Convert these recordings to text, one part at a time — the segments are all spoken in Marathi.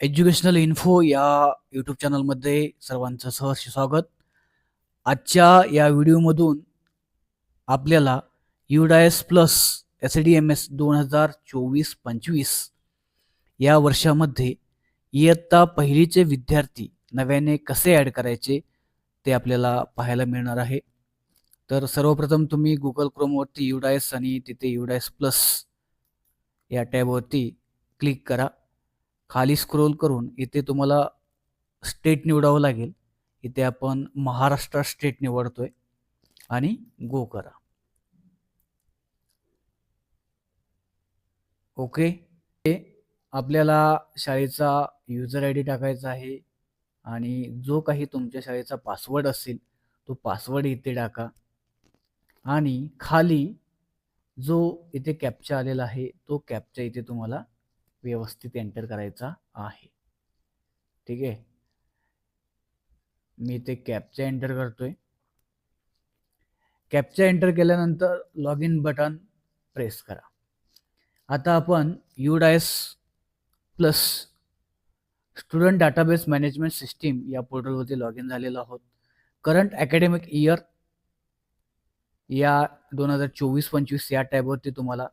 एज्युकेशनल इन्फो या यूट्यूब चॅनलमध्ये सर्वांचं सहर्ष स्वागत. आजच्या या व्हिडिओमधून आपल्याला UDISE plus S D M S दोन हजार चोवीस पंचवीस या वर्षामध्ये इयत्ता पहिलीचे विद्यार्थी नव्याने कसे ॲड करायचे ते आपल्याला पाहायला मिळणार आहे. तर सर्वप्रथम तुम्ही गुगल क्रोमवरती युडायस आणि तिथे युडायस प्लस या टॅबवरती क्लिक करा. खाली स्क्रोल करून इथे तुम्हाला स्टेट निवडावं लागेल. इथे आपण महाराष्ट्र स्टेट निवडतोय आणि गो करा. ओके आपल्याला शाळेचा युजर आय डी टाकायचा आहे आणि जो काही तुमच्या शाळेचा पासवर्ड असेल तो पासवर्ड इथे टाका. आणि खाली जो इथे कॅपचा आलेला आहे तो कॅपचा इथे तुम्हाला व्यवस्थित एंटर करायचा आहे. ठीक आहे? मी ते कॅपचा एंटर करतोय. कॅपचा एंटर केल्यानंतर लॉग इन बटन प्रेस करा. आता आपण UDISE plus student database management system या पोर्टलवरती लॉग इन झालेलो आहोत. करंट अकॅडमिक इयर या दोन हजार चोवीस पंचवीस या टॅबवरती तुम्हाला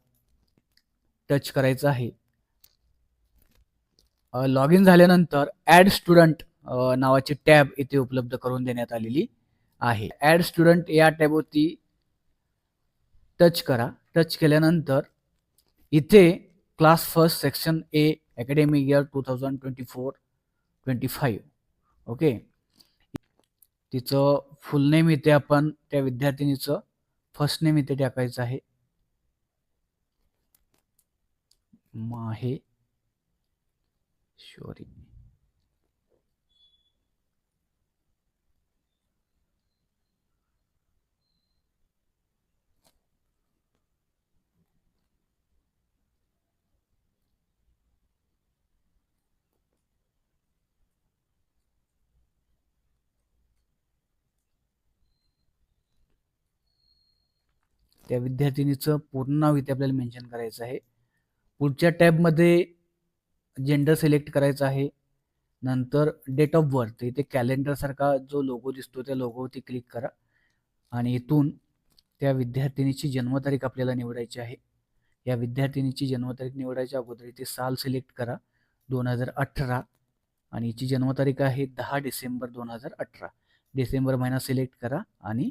टच करायचं आहे. लॉग इन झाल्यानंतर ॲड स्टुडंट नावाची टॅब इथे उपलब्ध करून देण्यात आलेली आहे. ॲड स्टुडंट या टॅबवरती टच करा. टच केल्यानंतर इथे class first section A academic year two thousand twenty four twenty five okay तिचं फुल नेम इथे आपण त्या विद्यार्थिनीचं फर्स्ट नेम इथे टाकायचं आहे. माहे fiori. त्या विद्यार्थिनीचं पूर्ण नाव इथे आपल्याला मेन्शन करायचं आहे. पुढच्या टॅबमध्ये जेंडर सिलेक्ट करायचं आहे. नंतर डेट ऑफ बर्थ इथे कॅलेंडरसारखा जो लोगो दिसतो त्या लोगोवरती क्लिक करा. आणि इथून त्या विद्यार्थिनीची जन्मतारीख आपल्याला निवडायची आहे. या विद्यार्थिनीची जन्मतारीख निवडायच्या अगोदर इथे साल सिलेक्ट करा दोन हजार अठरा. आणि हिची जन्मतारीख आहे दहा डिसेंबर दोन हजार अठरा. डिसेंबर महिना सिलेक्ट करा आणि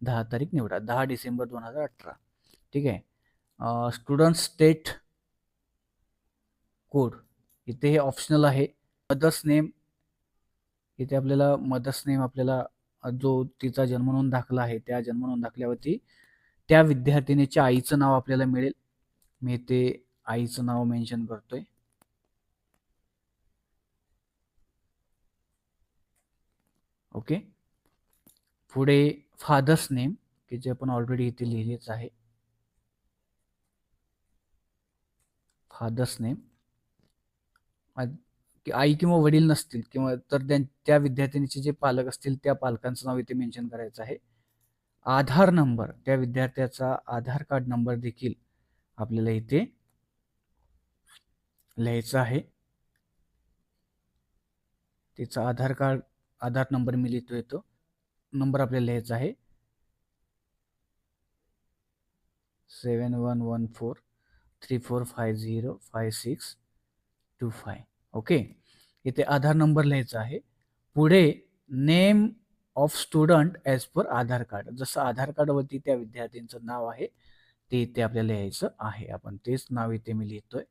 दहा तारीख निवडा. दहा डिसेंबर दोन हजार अठरा. ठीक आहे? स्टुडंट स्टेट कोड इथे हे ऑप्शनल आहे. मदर्स नेम इथे आपल्याला मदर्स नेम आपल्याला जो तिचा जन्मनोंद दाखला आहे त्या जन्मनोंद दाखल्यावरती त्या विद्यार्थिनीच्या आईचं नाव आपल्याला मिळेल. मी ते आईचं नाव मेन्शन करतोय. ओके पुढे फादर्स नेम की जे आपण ऑलरेडी इथे लिहिलेच आहे. फादर्स नेम आई किंवा वडील नसतील किंवा तर त्या विद्यार्थिनीचे जे पालक असतील त्या पालकांचं नाव इथे मेन्शन करायचं आहे. आधार नंबर त्या विद्यार्थ्याचा आधार कार्ड नंबर देखील आपल्याला इथे लिहायचा आहे. तिचा आधार कार्ड आधार नंबर मी लिहितो येतो नंबर आपल्याला लिहायचा आहे. Seven one one four three four five zero five six two five okay? इथे आधार नंबर लिहायचा आहे. पुढे name of student as per Aadhaar card. जसं आधार कार्डवरती त्या विद्यार्थ्यांचं नाव आहे ते इथे आपल्याला लिहायचं आहे. आपण तेच नाव इथे मी लिहितोय.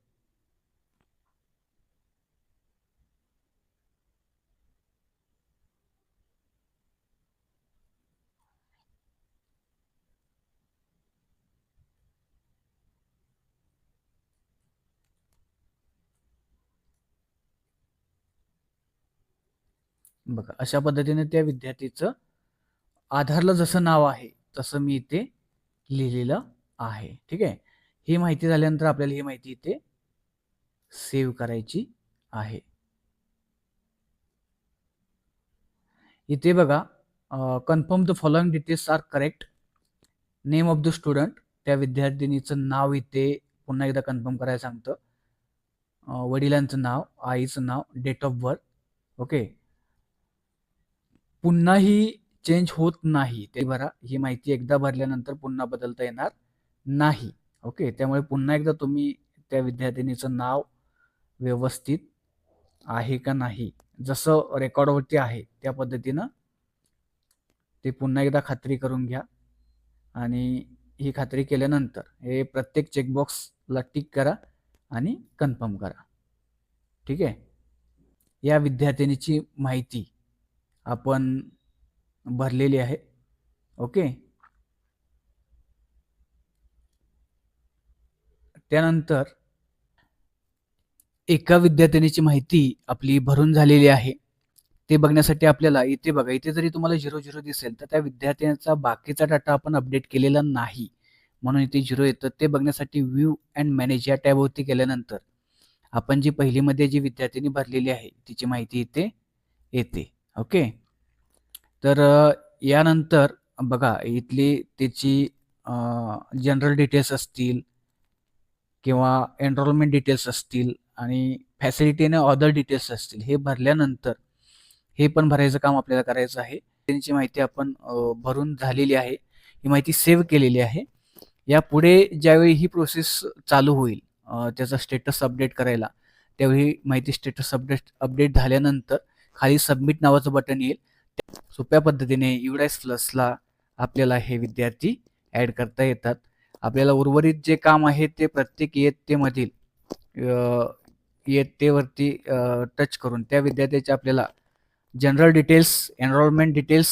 बघा अशा पद्धतीने त्या विद्यार्थीचं आधारला जसं नाव आहे तसं मी इथे लिहिलेलं आहे. ठीक आहे? ही माहिती झाल्यानंतर आपल्याला ही माहिती इथे सेव्ह करायची आहे. इथे बघा confirm the following details are correct name of the student त्या विद्यार्थिनीचं नाव इथे पुन्हा एकदा कन्फर्म करायला सांगतं. वडिलांचं नाव आईचं नाव डेट ऑफ बर्थ ओके पुन्हाही चेंज होत नाही. ते भरा ही माहिती एकदा भरल्यानंतर पुन्हा बदलता येणार नाही. ओके त्यामुळे पुन्हा एकदा तुम्ही त्या विद्यार्थिनीचं नाव व्यवस्थित आहे का नाही? जसं रेकॉर्डवरती आहे त्या पद्धतीनं ते पुन्हा एकदा खात्री करून घ्या. आणि ही खात्री केल्यानंतर हे प्रत्येक चेकबॉक्सला टिक करा आणि कन्फर्म करा. ठीक आहे? या विद्यार्थिनीची माहिती आपण भरलेली आहे. ओके? त्यानंतर एका विद्यार्थिनीची माहिती आपली भरून झालेली आहे. ते बघण्यासाठी आपल्याला इथे बघा इथे जरी तुम्हाला झिरो झिरो दिसेल तर त्या विद्यार्थ्यांचा बाकीचा डाटा आपण अपडेट केलेला नाही. म्हणून इथे झिरो येतं. ते बघण्यासाठी व्ह्यू अँड मॅनेज या टॅबवरती गेल्यानंतर आपण जी पहिलीमध्ये जी विद्यार्थिनी भरलेली आहे तिची माहिती इथे येते. ओके. तर यानंतर बघा इथली त्याची जनरल डिटेल्स असतील किंवा एनरोलमेंट डिटेल्स असतील आणि फॅसिलिटी आणि ऑदर डिटेल्स असतील हे भरल्यानंतर हे पण भरायचं काम आपल्याला करायचं आहे. त्यांची माहिती आपण भरून झालेली आहे. ही माहिती सेव्ह केलेली आहे. यापुढे ज्यावेळी ही प्रोसेस चालू होईल त्याचा स्टेटस अपडेट करायला त्यावेळी माहिती स्टेटस अपडेट अपडेट झाल्यानंतर खाली सबमिट नावाचं बटन येईल. सोप्या पद्धतीने युडायस प्लसला आपल्याला हे विद्यार्थी ॲड करता येतात. आपल्याला उर्वरित जे काम आहे ते प्रत्येक इयत्तेमधील इयत्तेवरती टच करून त्या विद्यार्थ्याचे आपल्याला जनरल डिटेल्स एनरोलमेंट डिटेल्स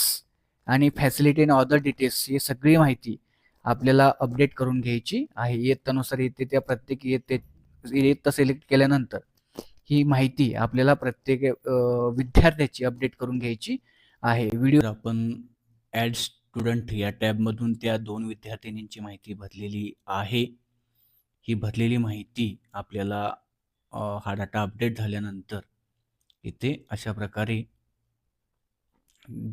आणि फॅसिलिटी आणि ऑदर डिटेल्स ही सगळी माहिती आपल्याला अपडेट करून घ्यायची आहे. इयत्तानुसार येते त्या प्रत्येक इयत्ते इयत्ता सिलेक्ट केल्यानंतर. ही माहिती आपल्याला प्रत्येक विद्यार्थ्याची अपडेट करून घ्यायची आहे. व्हिडिओ आपण ॲड स्टुडंट या टॅबमधून त्या दोन विद्यार्थिनींची माहिती भरलेली आहे. ही भरलेली माहिती आपल्याला हा डाटा अपडेट झाल्यानंतर इथे अशा प्रकारे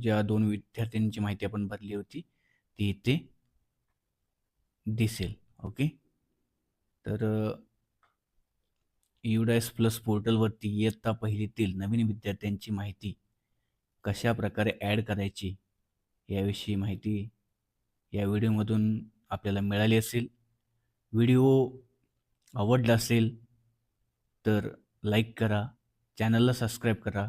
ज्या दोन विद्यार्थ्यांची माहिती आपण भरली होती ती इथे दिसेल. ओके तर युडायस प्लस पोर्टलवरती इयत्ता पहिलीतील नवीन विद्यार्थ्यांची माहिती कशा प्रकारे ॲड करायची याविषयी माहिती या व्हिडिओमधून आपल्याला मिळाली असेल. व्हिडिओ आवडला असेल तर लाईक करा चॅनलला सबस्क्राईब करा.